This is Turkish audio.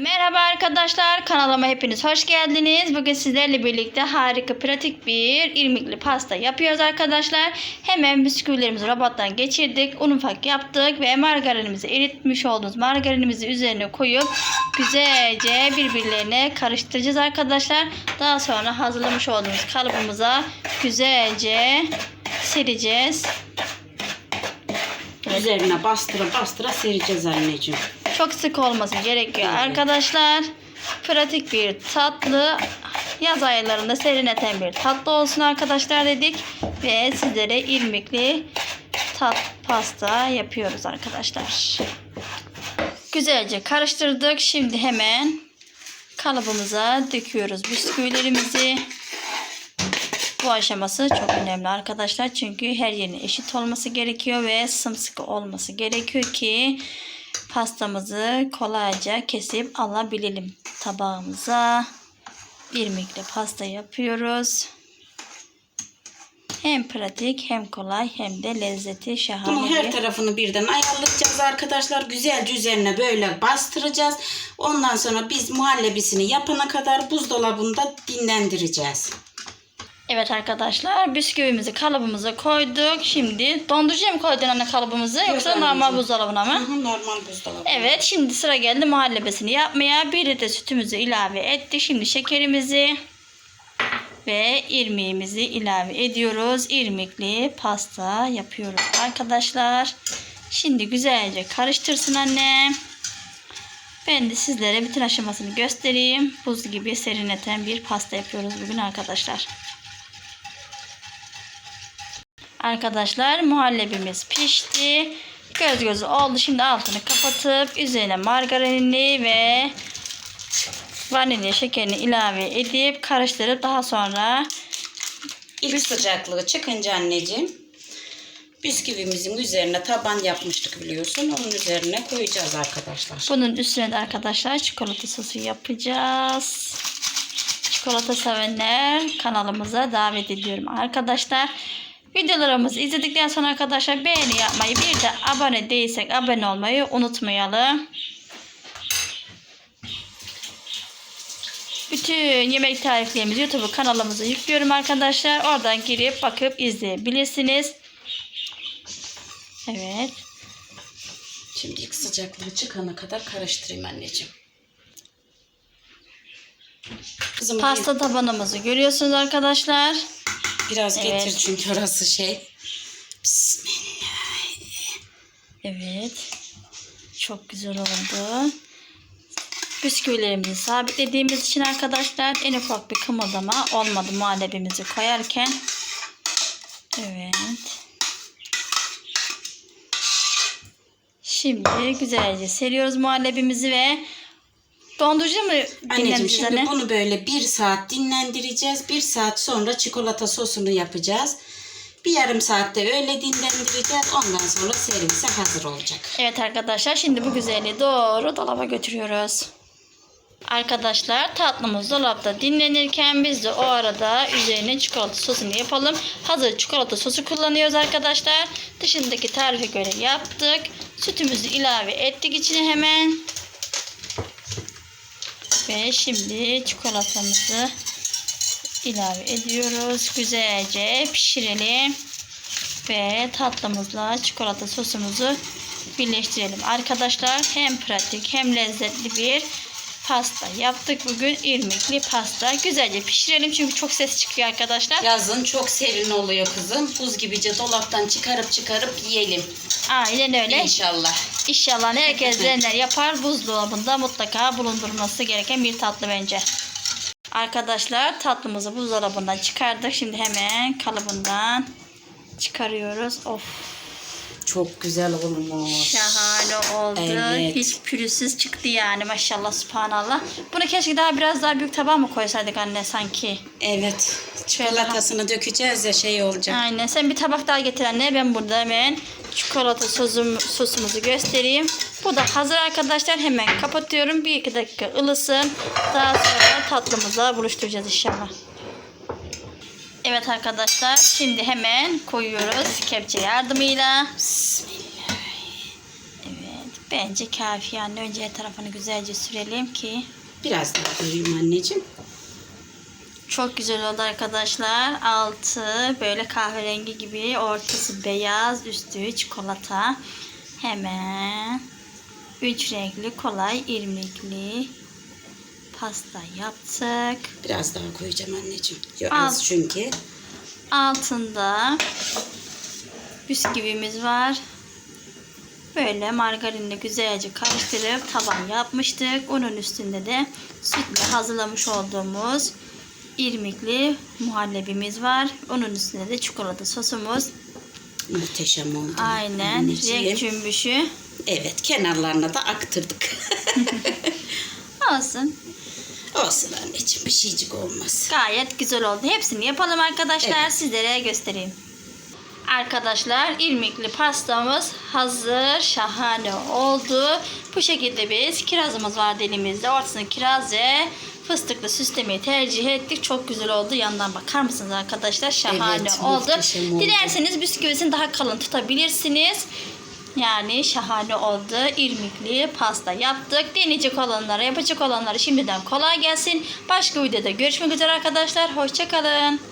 Merhaba arkadaşlar kanalıma hepiniz hoş geldiniz. Bugün sizlerle birlikte harika pratik bir irmikli pasta yapıyoruz arkadaşlar. Hemen bisküvilerimizi robottan geçirdik. Un ufak yaptık ve margarinimizi eritmiş olduğumuz margarinimizi üzerine koyup güzelce birbirlerine karıştıracağız arkadaşlar. Daha sonra hazırlamış olduğumuz kalıbımıza güzelce sereceğiz. Üzerine bastıra bastıra sereceğiz anneciğim. Çok sık olması gerekiyor arkadaşlar. Pratik bir tatlı. Yaz aylarında serinleten bir tatlı olsun arkadaşlar dedik. Ve sizlere irmikli tat pasta yapıyoruz arkadaşlar. Güzelce karıştırdık. Şimdi hemen kalıbımıza döküyoruz bisküvilerimizi. Bu aşaması çok önemli arkadaşlar. Çünkü her yerine eşit olması gerekiyor ve sımsıkı olması gerekiyor ki pastamızı kolayca kesip alabilelim tabağımıza. İrmikli pasta yapıyoruz. Hem pratik hem kolay hem de lezzeti şahane Bunu her bir tarafını birden ayarlayacağız arkadaşlar. Güzelce üzerine böyle bastıracağız. Ondan sonra biz muhallebisini yapana kadar buzdolabında dinlendireceğiz. Evet arkadaşlar bisküvimizi kalıbımıza koyduk. Şimdi dondurucuya mı koydun anne kalıbımızı yoksa normal anneciğim. buzdolabına mı? Hı hı, normal buzdolabı. Evet şimdi sıra geldi muhallebesini yapmaya. Bir litre sütümüzü ilave ettik. Şimdi şekerimizi ve irmiğimizi ilave ediyoruz. İrmikli pasta yapıyoruz arkadaşlar. Şimdi güzelce karıştırsın annem. Ben de sizlere bütün aşamasını göstereyim. Buz gibi serinleten bir pasta yapıyoruz bugün arkadaşlar. Arkadaşlar muhallebimiz pişti. Göz gözü oldu. Şimdi altını kapatıp üzerine margarinini ve vanilya şekerini ilave edip karıştırıp daha sonra İlk sıcaklığı çıkınca anneciğim bisküvimizin üzerine taban yapmıştık biliyorsun. Onun üzerine koyacağız arkadaşlar. bunun üstüne de arkadaşlar çikolata sosu yapacağız. Çikolata sevenler kanalımıza davet ediyorum arkadaşlar. Videolarımızı izledikten sonra arkadaşlar beğeni yapmayı bir de abone değilsek abone olmayı unutmayalım. Bütün yemek tariflerimizi YouTube kanalımıza yüklüyorum arkadaşlar. Oradan girip bakıp izleyebilirsiniz. Evet. Şimdi ilk sıcaklığı çıkana kadar karıştırayım anneciğim. Bir- Pasta tabanımızı görüyorsunuz arkadaşlar. Biraz Evet. getir çünkü orası şey. Bismillah. Evet. Çok güzel oldu. Bisküvilerimizi sabitlediğimiz için arkadaşlar en ufak bir kımıldama olmadı muhallebimizi koyarken. Evet. Şimdi güzelce seriyoruz muhallebimizi ve dondurucu mu Anneciğim dinleneceğiz şimdi anne? bunu böyle bir saat dinlendireceğiz. Bir saat sonra çikolata sosunu yapacağız. Bir yarım saatte öyle dinlendireceğiz. Ondan sonra servise hazır olacak. Evet arkadaşlar şimdi bu güzelliği doğru dolaba götürüyoruz. Arkadaşlar tatlımız dolapta dinlenirken biz de o arada üzerine çikolata sosunu yapalım. Hazır çikolata sosu kullanıyoruz arkadaşlar. Dışındaki tarife göre yaptık. Sütümüzü ilave ettik içine hemen. Ve şimdi çikolatamızı ilave ediyoruz. Güzelce pişirelim. Ve tatlımızla çikolata sosumuzu birleştirelim. Arkadaşlar hem pratik hem lezzetli bir pasta yaptık bugün. irmikli pasta. Güzelce pişirelim çünkü çok ses çıkıyor arkadaşlar. Yazın çok serin oluyor kızım. Buz gibice dolaptan çıkarıp çıkarıp yiyelim. Aynen öyle. İnşallah. İnşallah herkes neler yapar buzdolabında mutlaka bulundurulması gereken bir tatlı bence. Arkadaşlar tatlımızı buzdolabından çıkardık. Şimdi hemen kalıbından çıkarıyoruz. Of Çok güzel olmuş. şahane oldu. Evet. Hiç pürüzsüz çıktı yani maşallah subhanallah. Bunu keşke daha biraz daha büyük tabağa mı koysaydık anne sanki? Evet. Çikolatasını dökeceğiz ya şey olacak. Aynen. Sen bir tabak daha getir anne. Ben burada hemen çikolata sosum, sosumuzu göstereyim. Bu da hazır arkadaşlar. Hemen kapatıyorum. Bir iki dakika ılısın. Daha sonra tatlımıza buluşturacağız inşallah. Evet arkadaşlar. Şimdi hemen koyuyoruz kepçe yardımıyla. Bismillah. Evet. Bence kafi yani. Önce her tarafını güzelce sürelim ki Biraz daha koyayım anneciğim. çok güzel oldu arkadaşlar. Altı böyle kahverengi gibi, ortası beyaz, üstü çikolata. Hemen üç renkli kolay irmikli pasta yaptık. Biraz daha koyacağım anneciğim. Yo, Al. az çünkü. Altında bisküvimiz var. Böyle margarinle güzelce karıştırıp taban yapmıştık. Onun üstünde de sütle hazırlamış olduğumuz irmikli muhallebimiz var. Onun üstünde de çikolata sosumuz. Muhteşem oldu. Aynen. anneciğim. Renk cümbüşü. Evet kenarlarına da aktırdık. Olsun. Olsun anneciğim bir şeycik olmaz. Gayet güzel oldu. Hepsini yapalım arkadaşlar. Evet. Sizlere göstereyim. Arkadaşlar irmikli pastamız hazır. Şahane oldu. Bu şekilde biz kirazımız vardı elimizde. Ortasına kiraz ve fıstıklı süslemeyi tercih ettik. Çok güzel oldu. Yandan bakar mısınız arkadaşlar? Şahane Evet, oldu. oldu. Dilerseniz bisküvisini daha kalın tutabilirsiniz. Yani şahane oldu. İrmikli pasta yaptık. Deneyecek olanlara, yapacak olanlara şimdiden kolay gelsin. Başka videoda görüşmek üzere arkadaşlar. Hoşçakalın.